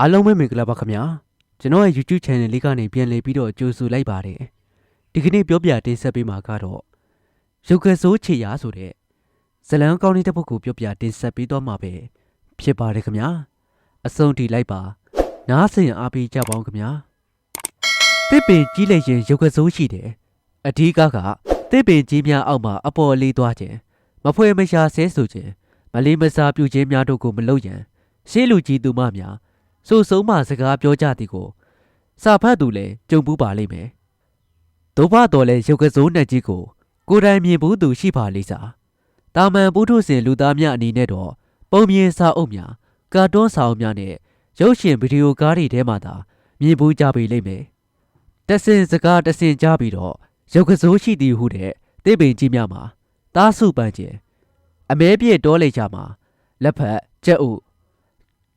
အားလုံးပဲမင်္ဂလာပါခင်ဗျာကျွန်တော်ရဲ့ YouTube channel လေးကနေပြန်လည်ပြီးတော့ကြိုဆိုလိုက်ပါတယ်ဒီကနေ့ပြောပြတင်ဆက်ပေးမှာကတော့ရုပ်ကစိုးချေရာဆိုတဲ့ဇလံကောင်းလေးတစ်ပုဒ်ကိုပြောပြတင်ဆက်ပေးတော့မှာပဲဖြစ်ပါတယ်ခင်ဗျာအဆုံးထိလိုက်ပါနားဆင်အားပေးကြပါဦးခင်ဗျာတစ်ပင်ကြီးလိုက်ရင်ရုပ်ကစိုးရှိတယ်အဓိကကတစ်ပင်ကြီးများအောက်မှာအပေါ်လေးသွားခြင်းမဖွေမရှာဆဲဆိုခြင်းမလေးမစားပြုခြင်းများတို့ကိုမလုပ်ရန်ရှေးလူကြီးသူမများ ဆိုဆုံးမစကားပြောကြသည်ကိုစာဖတ်သူလည်းကြုံဘူးပါလိမ့်မယ်။ဒုဘတော်လည်းရုပ်ကစိုးနဲ့ကြီးကိုကိုယ်တိုင်မြင်ဘူးသူရှိပါလိမ့်စာ။တာမန်ပုထုဇဉ်လူသားများအနေနဲ့တော့ပုံမြင်စာအုပ်များကာတွန်းစာအုပ်များနဲ့ရုပ်ရှင်ဗီဒီယိုကားတွေထဲမှာသာမြင်ဘူးကြပြီလိမ့်မယ်။တဆင်စကားတဆင်ကြပြီးတော့ရုပ်ကစိုးရှိသည်ဟုတဲ့တိပင်ကြီးများမှာတားစုပန်းခြင်းအမဲပြည့်တောလေချမှာလက်ဖက်ကြက်ဥ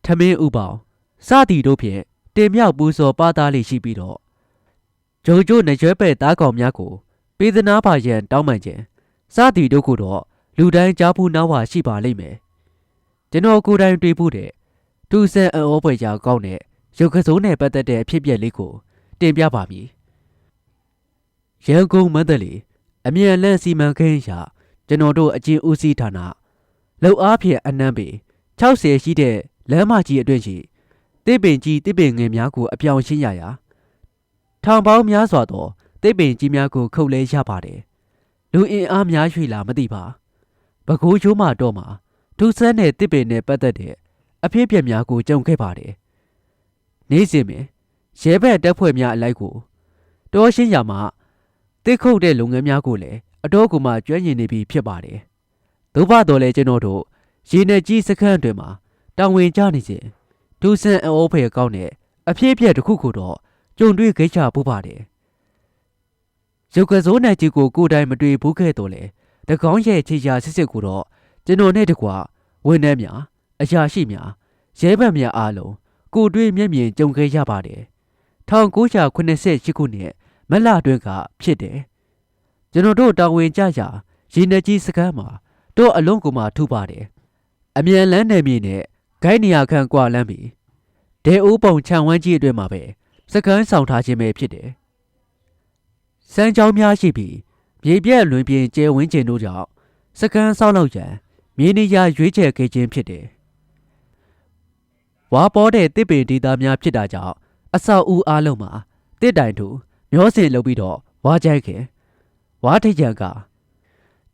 ထမင်းဥပေါင်း စသည်တို့ဖြင့်တင်မြောက်ပူဇော်ပါသားလေးရှိပြီးတော့ဂျုံကျိုးနရွဲပဲ့သားကောင်များကိုပေးသနာပါရန်တောင်းပန်ခြင်းစသည်တို့ကိုတော့လူတိုင်းကြားဘူးနောက်ဝရှိပါလိမ့်မယ်ကျွန်တော်ကိုယ်တိုင်တွေ့ဖို့တဲ့သူဆန်အောပွဲရာကောင်းတဲ့ရုပ်ကစိုးနဲ့ပတ်သက်တဲ့အဖြစ်အပျက်လေးကိုတင်ပြပါမည်ရန်ကုန်မန္တလေးအမြန်လန့်စီမံကိန်းရာကျွန်တော်တို့အကျဉ်းဦးစီးဌာနလောက်အားဖြင့်အနှမ်းပေ60ရှိတဲ့လမ်းမကြီးအတွင်းရှိ တစ်ပင်ကြီးတစ်ပင်ငယ်များကိုအပြောင်ရှင်းရရာထောင်ပေါင်းများစွာသောတစ်ပင်ကြီးများကိုခုတ်လဲရပါတယ်လူအင်အားများရွှေလာမသိပါပကိုးချိုးမှတော့မှာဒုဆန်းတဲ့တစ်ပင်နဲ့ပတ်သက်တဲ့အဖြစ်အပျက်များကိုကြုံခဲ့ပါတယ်နေ့စဉ်ပင်ရဲဘက်တပ်ဖွဲ့များအလိုက်ကိုတောရှင်းရမှာတစ်ခုတ်တဲ့လုပ်ငန်းများကိုလည်းအတော်ကူမှကျွမ်းကျင်နေပြီဖြစ်ပါတယ်သို့ပါတော့လဲကျွန်တော်တို့ရေနယ်ကြီးစခန်းအတွင်းမှာတာဝန်ကျနေစဉ် ဒူဆန်အိုးဖေကောင်းတဲ့အဖြစ်အပျက်တစ်ခုခုတော့ကြုံတွေ့ခဲ့ချပူပါတယ်ရုပ်ကစိုးနိုင်ကြီးကိုကိုယ်တိုင်မတွေ့ဘူးခဲ့တော့လေတကောင်းရဲ့ခြေရာစစ်စစ်ကိုတော့ကျွန်တော်နဲ့တကွဝန်ထမ်းများအရာရှိများရဲဘက်များအားလုံးကိုတွေ့မျက်မြင်ကြုံခဲ့ရပါတယ်1988ခုနှစ်မလအတွင်းကဖြစ်တယ်ကျွန်တော်တို့တာဝန်ကြရာရေနကြီးစကမ်းမှာတို့အလုံးကူမှထူပါတယ်အမြန်လန်းနယ်မြေနဲ့ဂိုင်းနေရာခန့်ကွာလန်းပြီး ဒေအိုးပုံခြံဝန်းကြီးအတွင်းမှာပဲစကန်းဆောင်ထားခြင်းပဲဖြစ်တယ်။စမ်းကြောင်းများရှိပြီးမြေပြက်လွင်ပြင်ကျဲဝင်းကျင်တို့ကြောင့်စကန်းဆောက်လောက်ရန်မြေနေရာရွေးချယ်ခဲ့ခြင်းဖြစ်တယ်။ဝါပေါ်တဲ့တစ်ပင်ဒေသများဖြစ်တာကြောင့်အဆောက်အဦအားလုံးမှာတစ်တိုင်တူမျောစင်လုပ်ပြီးတော့ဝါကြိုက်ခင်ဝါထိတ်ကြံက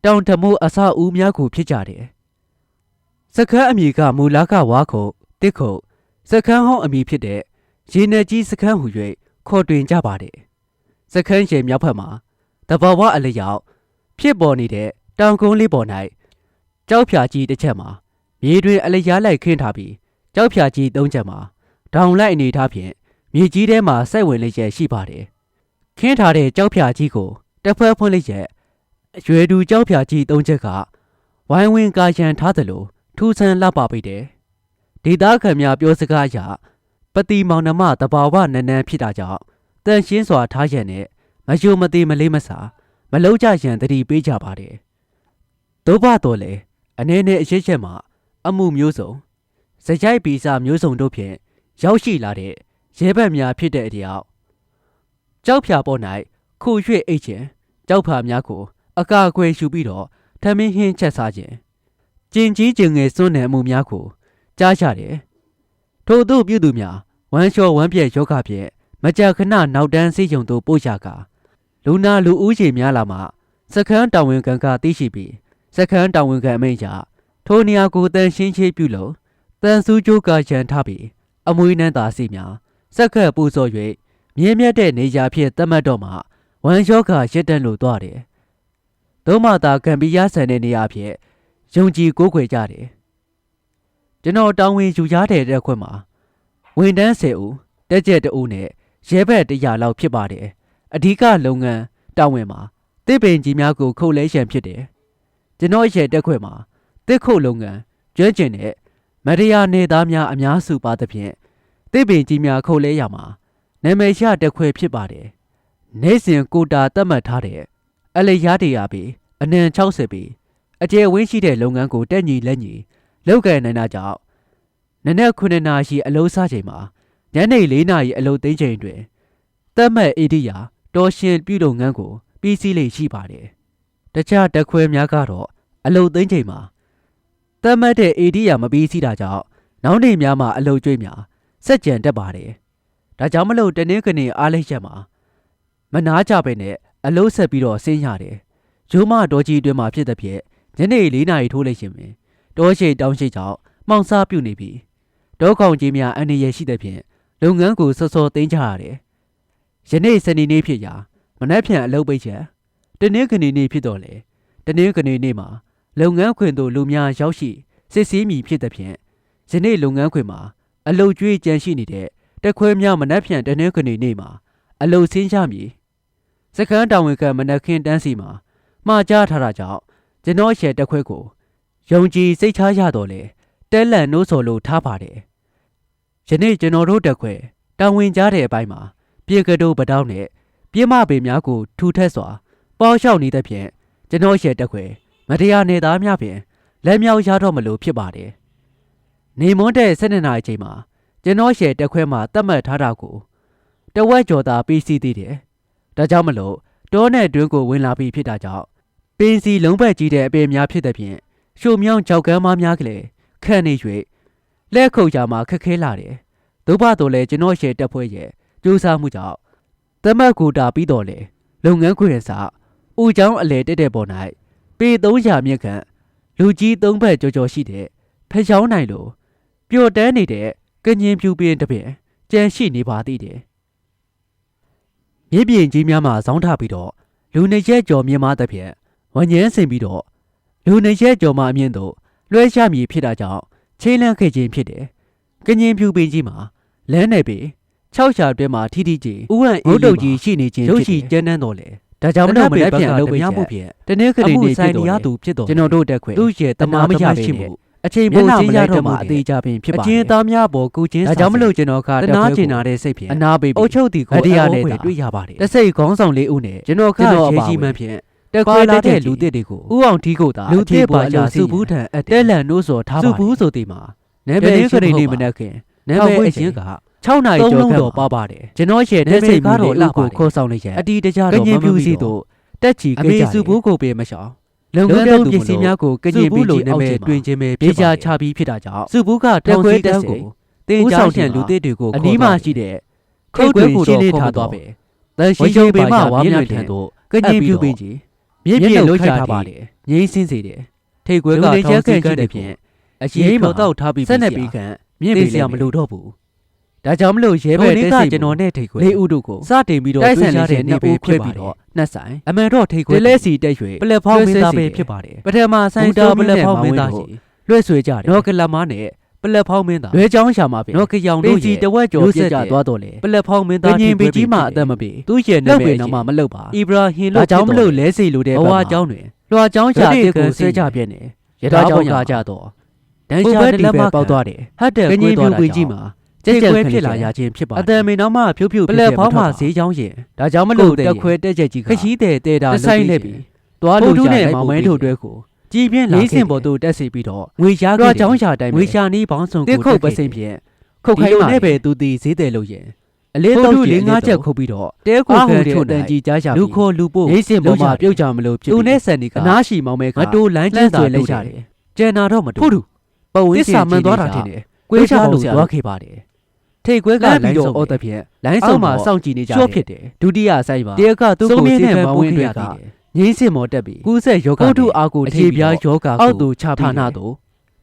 တောင်တမိုးအဆောက်အဦများကိုဖြစ်ကြတယ်။စကန်းအမည်ကမူလာကဝါခုတ်တစ်ခုတ် စခန်းဟောင်းအမည်ဖြစ်တဲ့ရေနယ်ကြီးစခန်းဟူ၍ခေါ်တွင်ကြပါတယ်။စခန်းရဲ့မြောက်ဘက်မှာတဘာဝအလျောက်ဖြစ်ပေါ်နေတဲ့တောင်ကုန်းလေးပေါ်၌ကြောက်ဖြာကြီးတစ်ချက်မှာမြေတွင်အလျားလိုက်ခင်းထားပြီးကြောက်ဖြာကြီးသုံးချက်မှာဒေါင်လိုက်အနေထားဖြင့်မြေကြီးထဲမှာစိုက်ဝင်လေးရဲ့ရှိပါတယ်။ခင်းထားတဲ့ကြောက်ဖြာကြီးကိုတစ်ဖက်ဖွင့်လိုက်ရဲ့အရွယ်တူကြောက်ဖြာကြီးသုံးချက်ကဝိုင်းဝန်းကာရန်ထားသလိုထူးဆန်းလှပပေတယ်။ ဒေတာခံများပြောစကားအရပတိမောင်နှမတဘာဝနန်းနန်းဖြစ်တာကြောင့်တန်ရှင်းစွာထားရန်နဲ့မယုံမသေးမလေးမစာမလုံးကြရန်တတိပေးကြပါတယ်။တို့ဘတော်လေအနေနဲ့အရေးချက်မှာအမှုမျိုးစုံစကြိုက်ပီစာမျိုးစုံတို့ဖြင့်ရောက်ရှိလာတဲ့ရဲဘက်များဖြစ်တဲ့အတယောက်ကြောက်ဖြာပေါ်၌ခုရွှေ့အိတ်ခြင်းကြောက်ဖာများကို အကာအကွယ်ယူပြီးတော့ထမင်းဟင်းချက်စားခြင်းကျင်ကြီးကျင်ငယ်စွန့်တဲ့အမှုများကို ကြားရတယ်။ထို့သို့ပြုသူများဝမ်းလျှော်ဝမ်းပြည့်ယောဂဖြင့်မကြာခဏနောက်တန်းစိတ်ကြုံသို့ပို့ရကာလူနာလူဦးရေများလာမှစခန်းတာဝန်ခံကသိရှိပြီးစခန်းတာဝန်ခံအမိန့်ရထိုနေရာကိုတန်ရှင်းချေပြုလို့တန်စုကျိုးကရန်ထားပြီးအမွေးနှန်းသာစီများစက္ကပ်ပူဇော်၍မြင်းမြတ်တဲ့နေရာဖြင့်သတ်မှတ်တော့မှဝမ်းယောဂရစ်တန်လို့သွားတယ်။သုံးမသာကံပိယဆန်တဲ့နေရာဖြင့်ယုံကြည်ကိုးကွယ်ကြတယ်။ ကျွန်တော်တောင်းဝင်ယူရတဲ့တဲ့ခွင့်မှာဝန်တန်း10ဦးတက်ကြက်2ဦးနဲ့ရဲဘက်100လောက်ဖြစ်ပါတယ်။အဓိကလုပ်ငန်းတာဝန်မှာတစ်ပင်ကြီးများကိုခုတ်လဲရှံဖြစ်တယ်။ကျွန်တော်ရဲ့တက်ခွင့်မှာတစ်ခုတ်လုပ်ငန်းကျွမ်းကျင်တဲ့မရယာနေသားများအများစုပါသဖြင့်တစ်ပင်ကြီးများခုတ်လဲရမှာနာမည်ရတက်ခွဲဖြစ်ပါတယ်။နေ့စဉ်ကိုတာတတ်မှတ်ထားတဲ့အလျားတရားပြီးအနံ60ပြီးအကျယ်ဝင်းရှိတဲ့လုပ်ငန်းကိုတက်ညီလက်ညီ လုပ်ကိုင်နိုင်တာကြောင့်နနက်9နာရီအလုံးစားချိန်မှာညနေ၄နာရီအလုပ်သိမ်းချိန်တွင်တတ်မှတ်အေဒီယာတော်ရှင်ပြုလုပ်ငန်းကိုပြီးစီးလေရှိပါတယ်။တခြားတက်ခွဲများကတော့အလုပ်သိမ်းချိန်မှာတတ်မှတ်တဲ့အေဒီယာမပြီးစီးတာကြောင့်နောက်နေများမှာအလုပ်ကျွေးများစက်ကြံတက်ပါတယ်။ဒါကြောင့်မလို့တနင်္ဂနွေအားလိုက်ချက်မှာမနာကြပဲနဲ့အလုပ်ဆက်ပြီးတော့ဆင်းရတယ်။ဂျိုးမတော်ကြီးအတွင်းမှာဖြစ်တဲ့ဖြင့်ညနေ၄နာရီထိုးလိုက်ရှင်ပင် တောရှိတောင်းရှိကြောင့်မှောင်စားပြုတ်နေပြီတောကောင်ကြီးများအနေရရှိတဲ့ဖြင့်လုပ်ငန်းကိုစောစောသိမ်းကြရတယ်ယနေ့စနေနေ့ဖြစ်ရာမနက်ဖြန်အလုပ်ပိတ်ချက်တနင်္ဂနွေနေ့ဖြစ်တော့လေတနင်္ဂနွေနေ့မှာလုပ်ငန်းခွင်သို့လူများရောက်ရှိစစ်ဆေးမိဖြစ်တဲ့ဖြင့်ယနေ့လုပ်ငန်းခွင်မှာအလုပ်ကျွေးကြန့်ရှိနေတဲ့တက်ခွဲများမနက်ဖြန်တနင်္ဂနွေနေ့မှာအလုပ်ဆင်းရမည်စကန်းတောင်ဝင်ကမနက်ခင်းတန်းစီမှာမှားကြားထားတာကြောင့်ကျွန်တော်ရှယ်တက်ခွဲကို ယုံကြည်စိတ်ချရတော့လေတဲလန်နိုးစော်လို့ထားပါတယ်ယနေ့ကျွန်တော်တို့တက်ခွဲတောင်ဝင်ကြားတဲ့အပိုင်းမှာပြေကတိုးပတောင်းနဲ့ပြင်းမပေများကိုထူထက်စွာပေါလျှောက်နေတဲ့ဖြင့်ကျွန်တော်ရှယ်တက်ခွဲမတရားနေသားများဖြင့်လက်မြောက်ရတော့မလို့ဖြစ်ပါတယ်နေမွန်းတဲ့၁၂နာရီချိန်မှာကျွန်တော်ရှယ်တက်ခွဲမှာတတ်မှတ်ထားတာကိုတဝက်ကျော်သာပြီးစီးသေးတယ်ဒါကြောင့်မလို့တောနဲ့တွင်းကိုဝင်လာပြီးဖြစ်တာကြောင့်ပင်စီလုံးပတ်ကြီးတဲ့အပေများဖြစ်တဲ့ဖြင့် ရှိုမြောင်းကြောက်ကမ်းမများကလေးခန့်နေ၍လက်ခုပ်ကြမှာခက်ခဲလာတယ်။သို့ပါတော့လေကျွန်တော်ရှယ်တက်ဖွဲ့ရဲ့ကြိုးစားမှုကြောင့်တမတ်ကူတာပြီးတော့လေလုပ်ငန်းခွင်စာဦးချောင်းအလဲတက်တဲ့ပေါ်၌ပေ300မြင့်ခန့်လူကြီး၃ဘက်ကြော်ကြော်ရှိတဲ့ဖျောင်းနိုင်လို့ပျော်တန်းနေတဲ့ကညင်ဖြူပင်တစ်ပင်ကြံရှိနေပါသေးတယ်။မြေပြင်ကြီးများမှာဇောင်းထပြီးတော့လူနေရက်ကြော်မြင်မတဲ့ဖြင့်ဝညင်းစင်ပြီးတော့ လူနေရက်ကြော်မှအမြင့်တို့လွှဲချမည်ဖြစ်တာကြောင့်ချင်းလန်းခဲ့ခြင်းဖြစ်တယ်။ကညင်ဖြူပင်ကြီးမှာလမ်းနယ်ပေ၆ရှာအတွင်းမှာထီထီကြီးဥဝံငုတ်တုတ်ကြီးရှိနေခြင်းရုပ်ရှိကျန်းတန်းတော်လေ။ဒါကြောင့်မလို့မနေ့ပြန်လုပ်ပေးမှုဖြင့်တနေ့ခရီးနေဖြစ်တော်သူဖြစ်တော်ကျွန်တော်တို့တက်ခွေသူ့ရဲ့တမာမရရှိမှုအချိန်ပိုချင်းရတော့မှအသေးချပင်ဖြစ်ပါအချင်းသားများပေါ်ကုချင်းဒါကြောင့်မလို့ကျွန်တော်ကတနာကျင်နာတဲ့စိတ်ဖြင့်အနာပေးပြီးအုတ်ချုပ်တီကိုအတရားနဲ့တွေ့ရပါတယ်တစိတ်ခေါင်းဆောင်လေးဦးနဲ့ကျွန်တော်ခရေရှိမှန်းဖြင့် တက်ခွဲလာတဲ့လူသစ်တွေကိုဥအောင်ထီးကိုသာလူသစ်ပါရာစုဘူးထံအတဲလန်နိုးစော်ထားပါစုဘူးဆိုတဲ့မှာနာမည်ခရီနေမနဲ့ခင်နာမည်အရင်က6နိုင်ကျော်ခန့်ပါပါတယ်ကျွန်တော်ရဲ့နာမည်ကတော့လောက်ကိုခေါ်ဆောင်လိုက်ရဲ့အတီတကြတော့မမပြီးတော့တက်ချီကိကြစုဘူးကိုပေးမရှောင်လုံငန်းသုံးပစ္စည်းများကိုကညင်ပြီးလို့နာမည်တွင်ခြင်းပဲဖြစ်ကြချပြီးဖြစ်တာကြောင့်စုဘူးကထောင်စီတက်ကိုတင်ကြတဲ့လူသစ်တွေကိုအနီးမှာရှိတဲ့ခုတ်တွေကိုရှင်းလင်းထားသွားပဲတန်ရှိရှိပေမှဝါမြထံသို့ကညင်ပြူပေးခြင်း မြင့်ပြည့်လို့ချထားပါတယ်ငိမ့်စင်းစေတယ်ထိတ်ခွဲကထောင်းစီကတဲ့ဖြင့်အရေးပေါ်တော့ထားပြီးဆက်နေပြီးခန့်မြင့်ပေးစရာမလိုတော့ဘူးဒါကြောင့်မလို့ရဲဘက်တက်စီကျွန်တော်နဲ့ထိတ်ခွဲလေးဥတို့ကိုစတင်ပြီးတော့တွေ့ရတဲ့နေပေးဖြစ်ပြီးတော့နှက်ဆိုင်အမှန်တော့ထိတ်ခွဲတလဲစီတက်ရွှေပလက်ဖောင်းမင်းသားပဲဖြစ်ပါတယ်ပထမဆိုင်တာပလက်ဖောင်းမင်းသားရှိလွှဲဆွေကြတယ်နော်ကလမနဲ့ ပလက်ဖောင်းမင်းသားလွဲချောင်းရှာမှာပဲနော်ကရောင်တို့ရဲ့တဝက်ကျော်ပြက်ကြသွားတော့လေပလက်ဖောင်းမင်းသားငင်ပေကြီးမှအသက်မပြေသူ့ရဲ့နာမည်တော့မှမလုပ်ပါအီဘရာဟင်လို့အကြောင်းမလို့လဲစီလို့တဲ့ဘဝအကြောင်းတွင်လွှာချောင်းရှာတဲ့ကိုဆွဲကြပြက်နေရထားကြောင်းကကြတော့တန်းရှာတဲ့လက်မပေါက်သွားတယ်ဟတ်တဲ့ကိုသွားတာကြီးမှာကြက်ကြက်ဖြစ်လာရခြင်းဖြစ်ပါအတန်မင်းနောက်မှဖြုတ်ဖြုတ်ပလက်ဖောင်းမှဈေးချောင်းရင်ဒါကြောင့်မလို့တက်ခွဲတက်ချက်ကြီးခရှိတဲ့တဲတာဆိုင်လက်ပြီးသွားလို့ရတဲ့မောင်မဲထုတ်တွဲကို ကြည်ပြင်းလေးစင်ပေါ်သို့တက်စီပြီးတော့ငွေရှားကြောင်းရှာတိုင်းငွေရှာနီးပေါင်းစုံကိုခုတ်ပစင်ဖြင့်ခုတ်ခိုင်းနဲ့ပဲသူတီဈေးတယ်လို့ရင်အလေးတော့လေးငါးချက်ခုတ်ပြီးတော့တဲခုခဲချိုတန်ကြီးကြားရှာလူခေါ်လူပို့လေးစင်ပေါ်မှာပြုတ်ကြမလို့ဖြစ်သူနဲ့ဆန်နီကအနားရှိမောင်မဲကမတိုးလမ်းကျန်းဆွဲလိုက်ကြတယ်ကျန်နာတော့မတူဘူးပဝင်းစင်မှန်သွားတာထင်တယ်ကွေးချလို့သွားခဲ့ပါတယ်ထိတ်ခွဲကလိုင်းဆုံးအော်တဲ့ဖြင့်လိုင်းဆုံးမှာစောင့်ကြည့်နေကြတယ်ဖြစ်တယ်ဒုတိယဆိုင်မှာတရကသူ့ကိုစေဖန်ပိုးခဲ့ရတယ် ငင်းစင်မော်တက်ပြီးကူးဆက်ယောဂဖိုးထုအာကိုထေပြားယောဂအောက်သူချဌာနသို့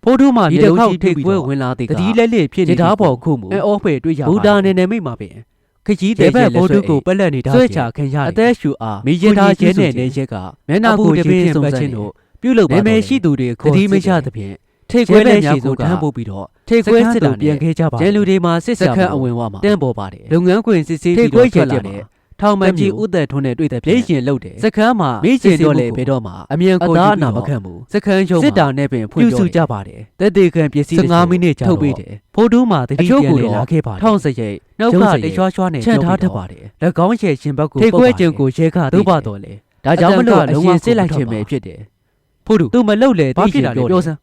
ဖိုးထုမှမျိုးလုံးထိတ်ခွဲဝင်လာတဲ့ကတိလက်လက်ဖြစ်နေတဲ့ဓာပေါ်ခုမှုအောဖေတွေ့ရပါဘူတာနေနေမိမှာပင်ခကြီးတဲ့ဘက်ဖိုးထုကိုပက်လက်နေတာဆွဲချခံရတယ်အသက်ရှူအားမိရင်သားကျဲနေတဲ့ရက်ကမျက်နှာကိုတပင်းဆုံးချင်းတို့ပြုတ်လုပါတော့ရှိသူတွေခေါ်တတိမချသဖြင့်ထိတ်ခွဲတဲ့ရှိဆုံးထမ်းပို့ပြီးတော့ထိတ်ခွဲစစ်တာပြန်ခဲ့ကြပါကျဲလူတွေမှာစစ်စခန်းအဝင်ဝမှာတန့်ပေါ်ပါတယ်လုပ်ငန်းခွင်စစ်ဆေးပြီးတော့ထွက်လာတယ် ထောင်မကြီးဥသက်ထွန်းနဲ့တွေ့တဲ့ပြည်ရှင်လုပ်တယ်စခန်းမှာမိကျင်တော့လေဘယ်တော့မှအမြန်ကိုကြီးနာမခံဘူးစခန်းချုံစစ်တာနဲ့ပင်ဖွင့်ပြကြပါတယ်တက်တေခံပစ္စည်း15မိနစ်ကြာထုတ်ပေးတယ်ဖိုးတိုးမှာတတိပြန်လေလာခဲ့ပါတယ်ထောင်စရိတ်နှုတ်ကတရွှာရွှာနဲ့ချက်ထားတတ်ပါတယ်၎င်းရဲ့ရှင်ဘက်ကိုထိတ်ခွဲကျုံကိုရဲခသို့ပါတော့လေဒါကြောင့်မလို့အရင်စစ်လိုက်ခြင်းပဲဖြစ်တယ်ဖိုးတိုးသူမလုတ်လေသိရှင်ပြောစမ်း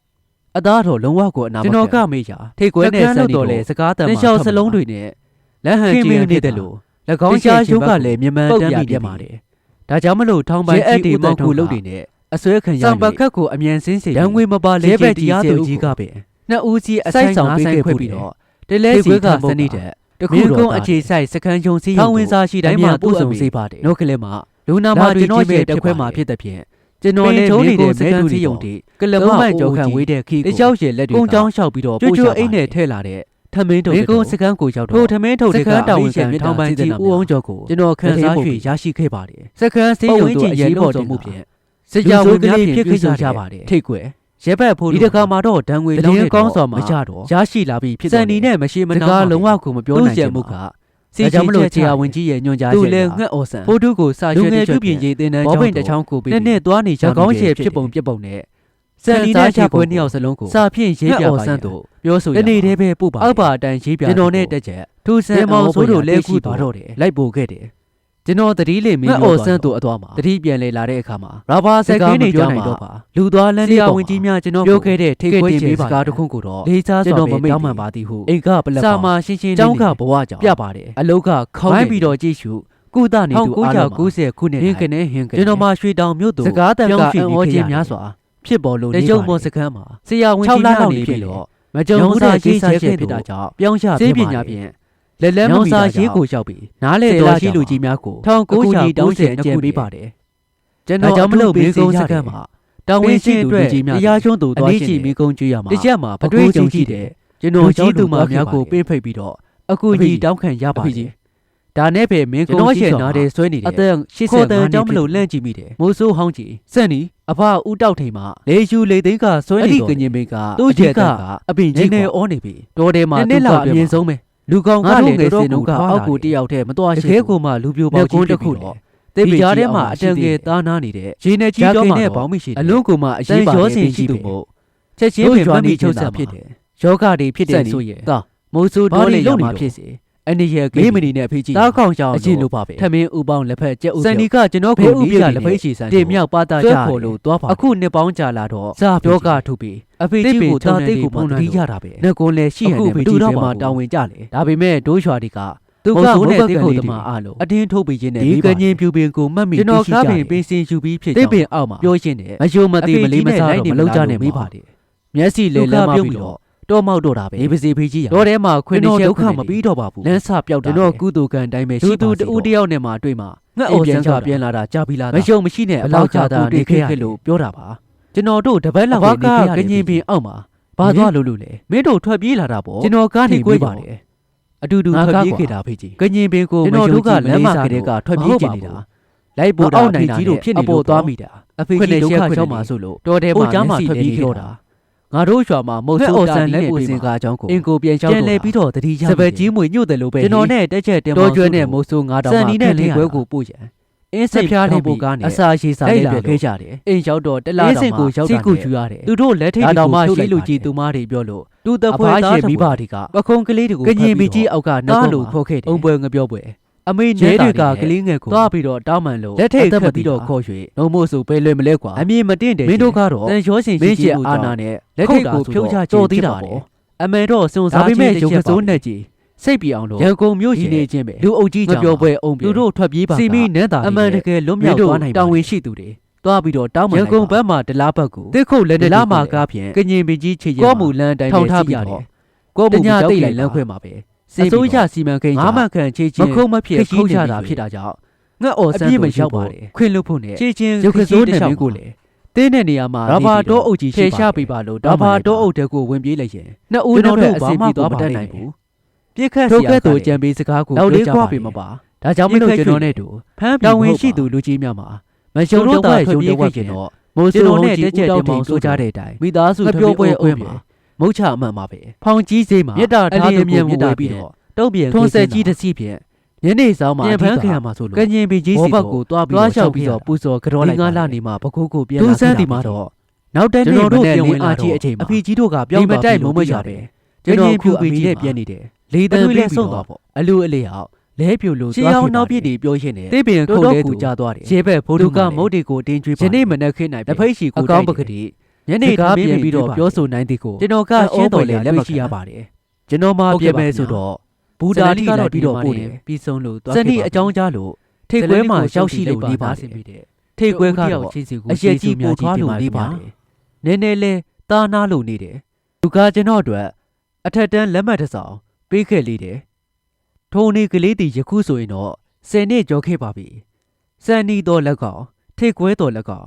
အသားတော်လုံးဝကိုအနာမခံကျွန်တော်ကမေးချာထိတ်ကွဲနဲ့ဆန်ဒီတော့လေစကားတမ်းမှာလျှောက်စလုံးတွေနဲ့လက်ဟန်ကြည့်နေတဲ့လို့၎ င်းရှားရုပ်ကလည်းမြန်မာတမ်းပြီးပြတ်ပါတယ်ဒါကြောင့်မလို့ထောင်ပိုင်းကြီးဦးတန်ထုံလုပ်တွေနဲ့အစွဲခံရစံပခတ်ကိုအမြန်စင်းစေရန်ငွေမပါလေဘက်တရားသူကြီးကပဲနှစ်ဦးစီအဆိုင်ဆောင်ပေးခဲ့ပြီးတော့တလဲစီကစနစ်တဲ့တခုတော့အခြေဆိုင်စကန်ချုံစီထောင်ဝင်စားရှိတိုင်းမှာပို့ဆောင်စေပါတယ်နှုတ်ကလေးမှာလူနာမတွေကျွန်တော်ရဲ့တက်ခွဲမှာဖြစ်တဲ့ဖြင့်ကျွန်တော်လည်းမိကိုစကန်စီယုံတီကလမကြောခံဝေးတဲ့ခီကိုတချောက်ရဲ့လက်တွေကုန်းချောင်းလျှောက်ပြီးတော့ပို့ချအိတ်နဲ့ထဲလာတဲ့ ထမင်းထုတ်မိကိုစကန်ကိုရောက်တော့ထိုထမင်းထုတ်တဲ့ကတောင်းဝင်ထောင်ပန်းကြီးဦးအောင်ကျော်ကိုကျွန်တော်ခန်းစား၍ရရှိခဲ့ပါတယ်စကန်စီယုံတို့အရေးပေါ်တော်မှုဖြင့်စစ်ကြောဝင်များဖြစ်ခဲ့ကြပါတယ်ထိတ်ကွယ်ရဲဘက်ဖို့ဒီတခါမှာတော့ဒဏ်ငွေလုံးနဲ့ကောင်းစွာမရတော့ရရှိလာပြီဖြစ်စံဒီနဲ့မရှိမနာစကားလုံးဝကိုမပြောနိုင်ချင်မှုကစီချမလို့ခြေအဝင်ကြီးရဲ့ညွန်ကြားချက်သူလည်းငှက်အော်ဆန်ဖိုးတုကိုစာရွက်တွေပြုပြင်ရေးတင်တဲ့ဘောပိန်တစ်ချောင်းကိုပြီးနဲ့နဲ့သွားနေကြကောင်းရှယ်ဖြစ်ပုံပြပုံနဲ့ စံဒီနဲ့ချပွင့်နှစ်ယောက်စလုံးကိုစာဖြင့်ရေးပြပါဆန်းတို့ပြောဆိုရတနေ့တည်းပဲပို့ပါအောက်ပါအတန်ရေးပြကျွန်တော်နဲ့တက်ချက်ထူဆန်မောင်ဆိုးတို့လဲခုပါတော့တယ်လိုက်ပို့ခဲ့တယ်ကျွန်တော်တတိလေးမင်းအော်ဆန်းတို့အသွားမှာတတိပြန်လေလာတဲ့အခါမှာရာဘာစက်ကင်းနေကြမှာလူသွားလန်းလေးဝင်ကြီးများကျွန်တော်ပြောခဲ့တဲ့ထိတ်ခွေးချေစကားတစ်ခုကိုတော့လေးစားစွာပဲတောင်းပန်ပါသည်ဟုအိတ်ကပလက်စာမှာရှင်းရှင်းလေးကျောင်းကဘဝကြောင့်ပြပါတယ်အလုတ်ကခေါင်းပြီးတော့ကြည့်ရှုကုသနေသူအားလုံး1990ခုနှစ်ဟင်းကနေဟင်းကနေကျွန်တော်မှရွှေတောင်မြို့သူစကားတန်ကအံ့ဩခြင်းများစွာ ဖြစ်ပေါ်လို့နေကြုံပေါ်စခန်းမှာဆရာဝန်ကြီးများနေပြီးတော့မကြုံဘူးတဲ့ရေးချက်ဖြစ်တာကြောင့်ပြောင်းရပြပညာဖြင့်လက်လက်မမီတာရေးကိုရောက်ပြီးနားလေတော်ရှိလူကြီးများကို1990တောင်းစင်အကျဉ်းပေးပါတယ်ကျွန်တော်ကြောင့်မလို့မင်းကုန်းစခန်းမှာတောင်းဝင်ရှိသူလူကြီးများတရားကျွန်းသူသွားရှင်မင်းကုန်းကျွေးရမှာတစ်ချက်မှာပတွေးကြုံရှိတယ်ကျွန်တော်ကြီးသူမများကိုပေးဖိတ်ပြီးတော့အခုကြီးတောင်းခံရပါတယ်ဒါနဲ့ပဲမင်းကုန်းကြီးနားတယ်ဆွဲနေတယ်အသက်85နှစ်ကြောင့်မလို့လန့်ကြည့်မိတယ်မိုးဆိုးဟောင်းကြီးစက်နီ အဖဦးတောက်ထိန်မှာလေယူလေသိန်းကဆွဲနေတော့အဲ့ဒီကညင်မင်းကသူ့ကျက်ကအပင်ကြီးနဲ့အောနေပြီတော်တယ်မှာသူကအမြင်ဆုံးပဲလူကောင်ကလည်းငယ်စင်တို့ကအောက်ကိုတယောက်တည်းမတော်ရှိဘူးတကယ်ကိုမှလူပြိုပေါင်းကြီးတစ်ခုတော့တေပီကြားထဲမှာအတန်ငယ်သားနာနေတဲ့ရေနဲ့ကြီးတော့မှာဘောင်းမရှိအလုံးကိုမှအရေးပါရောစင်ရှိသူမို့ချက်ချင်းပင်ပန်းပြီးချုပ်ဆက်ဖြစ်တယ်ယောဂတွေဖြစ်တယ်ဆိုရင်သာမိုးဆိုးတော်လေရမှာဖြစ်စေ အနေရကေးမနီနဲ့အဖေကြီးတားခေါင်ချောင်းအချင်းလို့ပါပဲထမင်းဥပေါင်းလက်ဖက်ကြက်ဥစန်ဒီကကျွန်တော်ကိုပြီးကလက်ဖက်ချီဆန်တင်မြောက်ပါတာကြဖို့လို့သွားပါအခုနှစ်ပေါင်းကြာလာတော့စာပြောကထုပြီးအဖေကြီးကိုတာတိတ်ကိုပုံတီးကြတာပဲငကွန်လည်းရှိရတဲ့တူတော့မှတောင်းဝင်ကြလေဒါပေမဲ့ဒိုးရွာတွေကသူကဘုတ်နဲ့တိတ်ကိုတမအားလို့အတင်းထုတ်ပြီးခြင်းနဲ့ဒီကငင်းပြူပင်ကိုမှတ်မိကျွန်တော်ကားပင်ပင်စင်ယူပြီးဖြစ်ကြောင်းတိတ်ပင်အောက်မှာပြောရှင်းတယ်မယုံမသိမလေးမစားတော့မလုံးကြနဲ့မေးပါတယ်မျက်စိလေလမ်းမပြီးတော့ တော့မောက်တော့တာပဲနေပါစေဖေးကြီးရတော့ထဲမှာခွင်းတစ်ချက်ဒုက္ခမပြီးတော့ပါဘူးလမ်းစပြောက်တာတော့ကုသိုလ်ကံတိုင်းပဲရှိပါသူတူတယောက်နဲ့မှတွေ့မှာငှက်အော်ပြန်ကပြန်လာတာကြာပြီလားမယုံမရှိနဲ့အလောက်ကြာတာနေခဲ့ခဲ့လို့ပြောတာပါကျွန်တော်တို့တပတ်လောက်နေခဲ့ရတယ်ကငင်းပင်အောက်မှာဘာသွားလို့လို့လဲမင်းတို့ထွက်ပြေးလာတာပေါ့ကျွန်တော်ကားနေကိုပါတယ်အတူတူထွက်ပြေးခဲ့တာဖေးကြီးကငင်းပင်ကိုကျွန်တော်တို့ကလမ်းမကလေးကထွက်ပြေးကျင်နေတာလိုက်ပို့တာဖေးကြီးတို့ဖြစ်နေလို့သွားမိတာအဖေကြီးဒုက္ခချောင်းမှာဆိုလို့တော်တယ်မှာထွက်ပြေးခဲ့တာ ငါတို့ရွာမှာမုတ်ဆိုးတာနဲ့ပူစင်ကားအကြောင်းကိုအင်ကိုပြန်လျှောက်တော့ပြန်လဲပြီးတော့တတိယစပယ်ကြီးမွေညှို့တယ်လို့ပဲကျွန်တော်နဲ့တက်ချက်တင်တော်ကျွဲနဲ့မုတ်ဆိုးငါးတောင်မှာစန်ဒီနဲ့လေခွဲကိုပို့ရန်အင်းစိတ်ဖျားတဲ့ပိုကားနဲ့အစာရှိစာလေးတွေ့ခဲ့ကြတယ်အင်းရောက်တော့တက်လာတော့မှစိတ်ကိုယူရတယ်သူတို့လက်ထိတ်ကိုတော့မှရှိလူကြီးသူမတွေပြောလို့သူတပွဲသားမိဘတွေကပခုံးကလေးတွေကိုကညင်မီကြီးအောက်ကနားလို့ခေါ်ခဲ့တယ်အုံပွဲငပြောပွဲ အမေနဲတွေကကလေးငယ်ကိုသွားပြီးတော့တောင်းမှန်လို့လက်ထိတ်ခတ်ပြီးတော့ခေါ်ရွှေနှုံမို့ဆိုပဲလွယ်မလဲကွာအမြင်မတင်တယ်မင်းတို့ကတော့တန်ရောစင်ရှိကြီးကိုအာနာနဲ့လက်ထိတ်ကိုဖြုံးချကြော်သေးတာပေါ့အမေတော့စွန်စားခြင်းတဲ့ရုပ်ကစိုးနဲ့ကြီးစိတ်ပြေအောင်လို့ရန်ကုန်မြို့ရှိနေခြင်းပဲလူအုပ်ကြီးကြောင့်ပြောပွဲအောင်ပြီသူတို့ထွက်ပြေးပါစီမီနန်းတာအမှန်တကယ်လွတ်မြောက်သွားနိုင်တာဝန်ရှိသူတွေသွားပြီးတော့တောင်းမှန်ရန်ကုန်ဘက်မှာဒလားဘက်ကိုတစ်ခုလက်နဲ့လာမှာကားဖြင့်ကညင်ပင်ကြီးခြေရင်ကောမှုလန်းတိုင်းထောင်ထားပြီးတော့ကောမှုကြောက်တိတ်လိုက်လမ်းခွဲမှာပဲ အစိုးရစီမံကိန်းငါးမှန်ခန့်ချေချင်းမခုံမဖြစ်ခုတ်ချတာဖြစ်တာကြောင့်ငှက်အော်ဆန်းမရောက်ပါတယ်ခွင်လွတ်ဖို့နဲ့ချေချင်းရုပ်ကစိုးနဲ့မင်းကိုလေတင်းတဲ့နေရာမှာရာဘာတောအုပ်ကြီးရှေ့ချပေးပါလို့ရာဘာတောအုပ်တဲ့ကိုဝင်ပြေးလိုက်ရင်နှစ်ဦးနောက်တော့အစီပြီးသွားမတတ်နိုင်ဘူးပြစ်ခတ်ဆရာတို့ကြံပေးစကားကိုပြောကြပါပြီမပါဒါကြောင့်မလို့ကျွန်တော်နဲ့တူဖမ်းတောင်းဝင်ရှိသူလူကြီးများမှာမယုံတော့တဲ့ရုပ်တဝက်ကျင်တော့မိုးစိုးနဲ့တက်ချက်တင်မောင်ဆိုကြတဲ့အတိုင်းမိသားစုပြောပွဲအွဲမှာ မုတ်ချအမှန်ပါပဲဖောင်ကြီးစိမ်းမှာမြတ်တာထားသူကိုမြတ်တာပြီးတော့တုံးပြန်ထွန်းဆက်ကြီးတစ်စီးဖြင့်ညနေဆောင်မှာပြန်ဖမ်းခံရမှာဆိုလို့ကညင်ပင်ကြီးစီဘောဘက်ကိုတွားပြီးတော့လျှောက်ပြီးတော့ပူစော်ကြောလိုက်ငါလာနေမှာပကုတ်ကိုပြန်လာသူစမ်းဒီမှာတော့နောက်တနေ့မနေ့လင်းအားကြီးအချိန်မှာအဖေကြီးတို့ကပြောင်းသွားပြီးမမွေ့ရတယ်ကျွန်တော်ဖြူပြီးကြီးနဲ့ပြန်နေတယ်လေတန်းလေးဆုံးသွားပေါ့အလူအလေးအောင်လဲပြိုလို့သွားအောင်နောက်ပြစ်တွေပြောရင်းနဲ့တိပင်ခုတ်လဲသူကြားသွားတယ်ရေဘက်ဘိုးတို့ကမုတ်တွေကိုတင်းကျွေးပါယနေ့မနေ့ခင်းနိုင်တဖိတ်ရှိကိုအကောင်းပကတိ ညနေကားပြန်ပြီးတော့ပြောဆိုနိုင်သည်ကိုကျွန်တော်ကရှင်းတော်လေလက်မရှိရပါတယ်ကျွန်တော်မှပြင်မယ်ဆိုတော့ဘူတာတိလိုက်ပြီးတော့ပို့တယ်ပြီးဆုံးလို့စနီအကြောင်းကြားလို့ထိတ်ခွဲမှာရောက်ရှိလို့နေပါတယ်ထိတ်ခွဲကတော့အရက်ကြီးပို့ထွားလို့နေပါတယ်နည်းနည်းလဲတာနာလို့နေတယ်လူကကျွန်တော်အတွက်အထက်တန်းလက်မှတ်တစ်စောင်ပေးခဲ့လေတယ်ထုံနေကလေးတီယခုဆိုရင်တော့10နှစ်ကျော်ခဲ့ပါပြီစန်နီတော့လက်ကောင်ထိတ်ခွဲတော့လက်ကောင်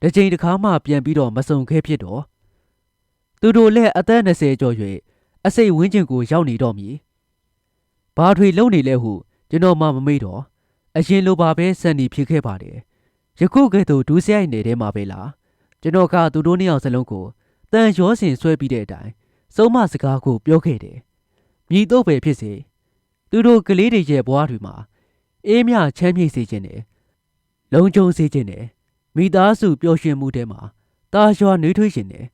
တစ်ချိန်တစ်ခါမှပြန်ပြီးတော့မစုံခဲ့ဖြစ်တော့သူတို့လည်းအသက်20ကျော်၍အစိတ်ဝင်းကျင်ကိုရောက်နေတော့မည်ဘာထွေလုံနေလဲဟုကျွန်တော်မှမမေ့တော့အရင်လိုပါပဲစန်နီဖြစ်ခဲ့ပါတယ်ယခုကဲ့သို့ဒူးစရိုက်နေတဲ့မှာပဲလားကျွန်တော်ကသူတို့နှစ်ယောက်စလုံးကိုတန်ရောစင်ဆွဲပြီးတဲ့အတိုင်းစုံမစကားကိုပြောခဲ့တယ်မြည်တော့ပဲဖြစ်စေသူတို့ကလေးတွေရဲ့ဘဝတွေမှာအေးမြချမ်းမြေ့စေခြင်းနဲ့လုံခြုံစေခြင်းနဲ့ မိသားစုပျော်ရွှင်မှုထဲမှာတာရွာနှွေးထွေးခြင်းနဲ့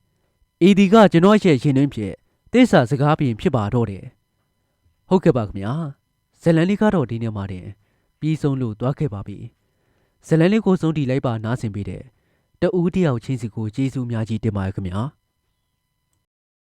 ဤဒီကကျွန်တော်ရဲ့ရှင်တွင်ဖြစ်သစ္စာစကားပြင်ဖြစ်ပါတော့တယ်ဟုတ်ကဲ့ပါခင်ဗျာဇလန်လေးကတော့ဒီနေ့မှတင်ပြီးဆုံးလို့သွားခဲ့ပါပြီဇလန်လေးကိုဆုံးတီလိုက်ပါနားဆင်ပေးတဲ့တဦးတယောက်ချင်းစီကိုကျေးဇူးများကြီးတင်ပါတယ်ခင်ဗျာ